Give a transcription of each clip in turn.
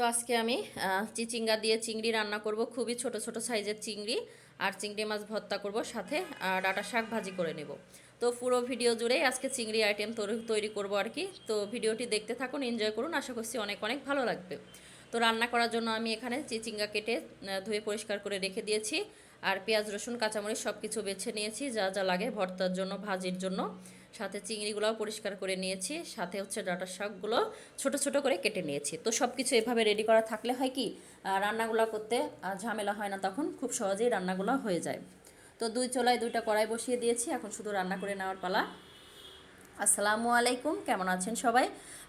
তো আজকে আমি চিচিঙ্গা দিয়ে চিংড়ি রান্না করব, খুবই ছোট ছোট সাইজের চিংড়ি আর চিংড়ি মাছ ভর্তা করব সাথে ডাঁটা শাক ভাজি করে নেব। তো পুরো ভিডিও জুড়েই আজকে চিংড়ি আইটেম তৈরি করব আর কি। তো ভিডিওটি দেখতে থাকুন এনজয় করুন, আশা করছি অনেক অনেক ভালো লাগবে। তো রান্না করার জন্য আমি এখানে চিচিঙ্গা কেটে ধুয়ে পরিষ্কার করে রেখে দিয়েছি, আর পেঁয়াজ, রসুন, কাঁচামরিচ সব কিছু বেছে নিয়েছি, যা যা লাগে ভর্তার জন্য, ভাজির জন্য। সাথে চিংড়িগুলোও পরিষ্কার করে নিয়েছি, সাথে হচ্ছে ডাটা শাকগুলো ছোট ছোট করে কেটে নিয়েছি। তো সব কিছু এভাবে রেডি করা থাকলে হয় কি রান্নাগুলো করতে ঝামেলা হয় না তখন, খুব সহজেই রান্নাগুলো হয়ে যায়। তো দুই চোলায় দুইটা কড়াই বসিয়ে দিয়েছি, এখন শুধু রান্না করে নেওয়ার পালা। আসসালামু আলাইকুম, কেমন আছেন সবাই?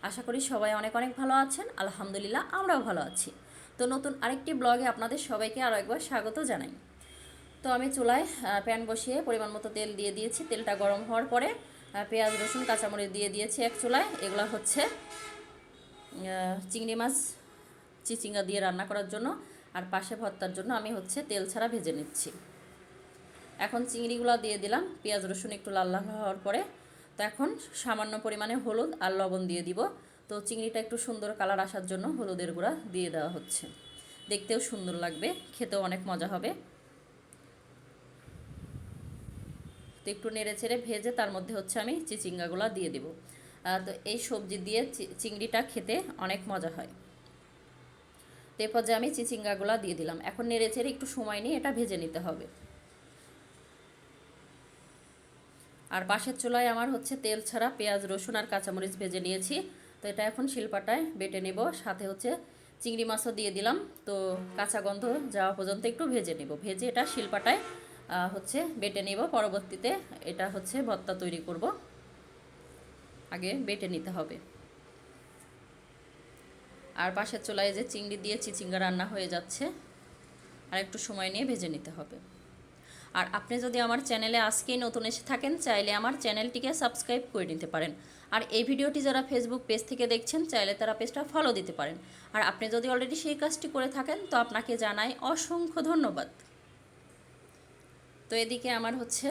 আশা করি সবাই অনেক অনেক ভালো আছেন, আলহামদুলিল্লাহ আমরাও ভালো আছি। তো নতুন আরেকটি ব্লগে আপনাদের সবাইকে আরও একবার স্বাগত জানাই। তো আমি চুলায় প্যান বসিয়ে পরিমাণ মতো তেল দিয়ে দিয়েছি, তেলটা গরম হওয়ার পরে পেঁয়াজ, রসুন, কাঁচামরিচ দিয়ে দিয়েছি এক চুলায়। এগুলো হচ্ছে চিংড়ি মাছ, চিচিঙ্গা দিয়ে রান্না করার জন্য আর পাশে ভর্তার জন্য আমি হচ্ছে তেল ছাড়া ভেজে নিচ্ছি। এখন চিংড়িগুলো দিয়ে দিলাম, পেঁয়াজ, রসুন একটু লাল লাল হওয়ার পরে। তো এখন সামান্য পরিমাণে হলুদ আর লবণ দিয়ে দিব। তো চিংড়িটা একটু সুন্দর কালার আসার জন্য হলুদের গুঁড়া দিয়ে দেওয়া হচ্ছে। দেখতেও সুন্দর লাগবে, খেতেও অনেক মজা হবে। তো একটু নেড়ে ছেড়ে ভেজে তার মধ্যে হচ্ছে আমি চিচিঙ্গাগুলো দিয়ে দেব। তো এই সবজি দিয়ে চিংড়িটা খেতে অনেক মজা হয়। তো এরপর যে আমি চিচিঙ্গাগুলো দিয়ে দিলাম। এখন নেড়ে চেড়ে একটু সময় নিয়ে এটা ভেজে নিতে হবে। আর পাশের চুলায় আমার হচ্ছে তেল ছাড়া পেঁয়াজ, রসুন আর কাঁচামরিচ ভেজে নিয়েছি। তো এটা এখন শিলপাটায় বেটে নেব। সাথে হচ্ছে চিংড়ি মাছও দিয়ে দিলাম। তো কাঁচা গন্ধ যাওয়া পর্যন্ত একটু ভেজে নেব। ভেজে এটা শিলপাটায় হচ্ছে বেটে নেব। পরবর্তীতে এটা হচ্ছে ভর্তা তৈরি করব। আগে বেটে নিতে হবে। আর পাশের চুলায় যে চিংড়ি দিয়ে চিচিঙ্গা রান্না হয়ে যাচ্ছে, আর একটু সময় নিয়ে ভেজে নিতে হবে। আর আপনি যদি আমার চ্যানেলে আজকেই নতুন এসে থাকেন, চাইলে আমার চ্যানেলটিকে সাবস্ক্রাইব করে নিতে পারেন। আর এই ভিডিওটি যারা ফেসবুক পেজ থেকে দেখছেন, চাইলে তারা পেজটা ফলো দিতে পারেন। আর আপনি যদি অলরেডি সেই কাজটি করে থাকেন, তো আপনাকে জানাই অসংখ্য ধন্যবাদ। তো এদিকে আমার হচ্ছে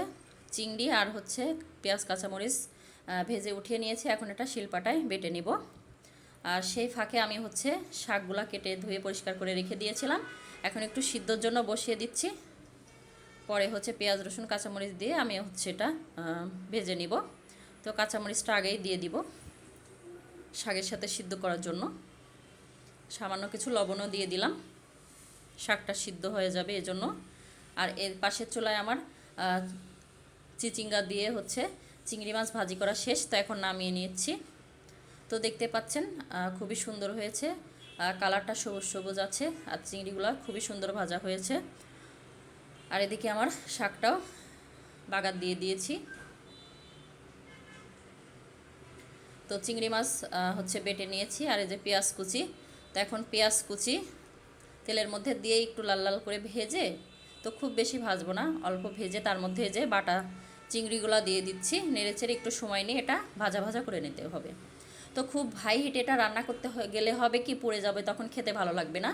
চিংড়ি আর হচ্ছে পেঁয়াজ, কাঁচামরিচ ভেজে উঠিয়ে নিয়েছি। এখন এটা শিলপাটায় বেটে নিব। আর সেই ফাঁকে আমি হচ্ছে শাকগুলা কেটে ধুয়ে পরিষ্কার করে রেখে দিয়েছিলাম। এখন একটু সিদ্ধর জন্য বসিয়ে দিচ্ছি। পরে হচ্ছে পেঁয়াজ, রসুন, কাঁচামরিচ দিয়ে আমি হচ্ছে এটা ভেজে নিব। তো কাঁচামরিচটা আগেই দিয়ে দিব শাকের সাথে সিদ্ধ করার জন্য। সামান্য কিছু লবণও দিয়ে দিলাম। শাকটা সিদ্ধ হয়ে যাবে এজন্য। আর এর পাশের চুলায় আমার চিচিঙ্গা দিয়ে হচ্ছে চিংড়ি মাছ ভাজি করা শেষ, তো এখন নামিয়ে নিচ্ছি। তো দেখতে পাচ্ছেন খুবই সুন্দর হয়েছে। কালারটা সবুজ সবুজ আছে, আর চিংড়িগুলো খুবই সুন্দর ভাজা হয়েছে। আর এদিকে আমার শাকটাও বাগার দিয়ে দিয়েছি। তো চিংড়ি মাছ হচ্ছে বেটে নিয়েছি, আর এই যে পেঁয়াজ কুচি। তো এখন পেঁয়াজ কুচি তেলের মধ্যে দিয়ে একটু লাল লাল করে ভেজে তো খুব বেশি ভাজবো না, অল্প ভেজে তার মধ্যে যে বাটা চিংড়িগুলো দিয়ে দিচ্ছি নেড়েচেড়ে একটু সময় নিয়ে এটা ভাজা ভাজা করে নিতে হবে। তো খুব হাই হিটে এটা রান্না করতে গেলে হবে কি পুড়ে যাবে তখন খেতে ভালো লাগবে না।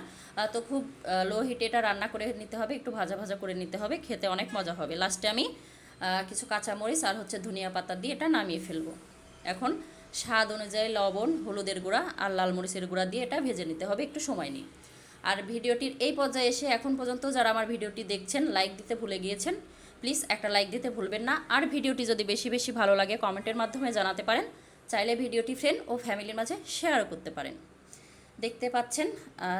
তো খুব লো হিটে এটা রান্না করে নিতে হবে, একটু ভাজা ভাজা করে নিতে হবে, খেতে অনেক মজা হবে। লাস্টে আমি কিছু কাঁচামরিচ আর হচ্ছে ধনিয়া পাতা দিয়ে এটা নামিয়ে ফেলব। এখন স্বাদ অনুযায়ী লবণ, হলুদের গুঁড়া আর লাল মরিচের গুঁড়া দিয়ে এটা ভেজে নিতে হবে একটু সময় নিয়ে। আর ভিডিওটির এই পর্যায়ে এসে এখন পর্যন্ত যারা আমার ভিডিওটি দেখছেন লাইক দিতে ভুলে গিয়েছেন প্লিজ একটা লাইক দিতে ভুলবেন না। আর ভিডিওটি যদি বেশি বেশি ভালো লাগে কমেন্টের মাধ্যমে জানাতে পারেন। চাইলে ভিডিওটি ফ্রেন্ড ও ফ্যামিলির মাঝে শেয়ারও করতে পারেন। দেখতে পাচ্ছেন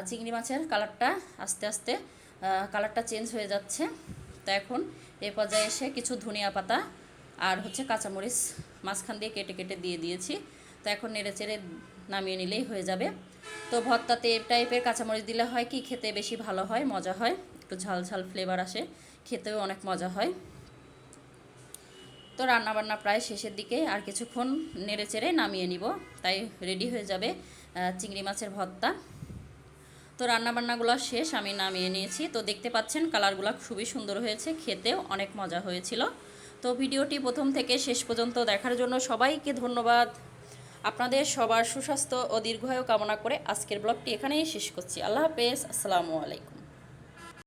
চিংড়ি মাছের কালারটা আস্তে আস্তে কালারটা চেঞ্জ হয়ে যাচ্ছে। তো এখন এ পর্যায়ে এসে কিছু ধনিয়া পাতা আর হচ্ছে কাঁচামরিচ মাঝখান দিয়ে কেটে কেটে দিয়ে দিয়েছি। তো এখন নেড়ে চেড়ে নামিয়ে নিলেই হয়ে যাবে। তো ভর্তাতে এই টাইপের কাঁচামরিচ দিলে হয় কি, খেতে বেশি ভালো হয়, মজা হয়, একটু ঝাল ঝাল ফ্লেভার আসে, খেতেও অনেক মজা হয়। তো রান্নাবান্না প্রায় শেষের দিকে আর কিছুক্ষণ নেড়ে চেড়ে নামিয়ে নিব, তাই রেডি হয়ে যাবে চিংড়ি মাছের ভর্তা। তো রান্নাবান্নাগুলো শেষ, আমি নামিয়ে নিয়েছি। তো দেখতে পাচ্ছেন কালারগুলো খুবই সুন্দর হয়েছে, খেতেও অনেক মজা হয়েছিল। তো ভিডিওটি প্রথম থেকে শেষ পর্যন্ত দেখার জন্য সবাইকে ধন্যবাদ। আপনাদের সবার সুস্বাস্থ্য ও দীর্ঘায়ু কামনা করে আজকের ব্লগটি এখানেই শেষ করছি। আল্লাহ হাফেজ। আসসালামু আলাইকুম।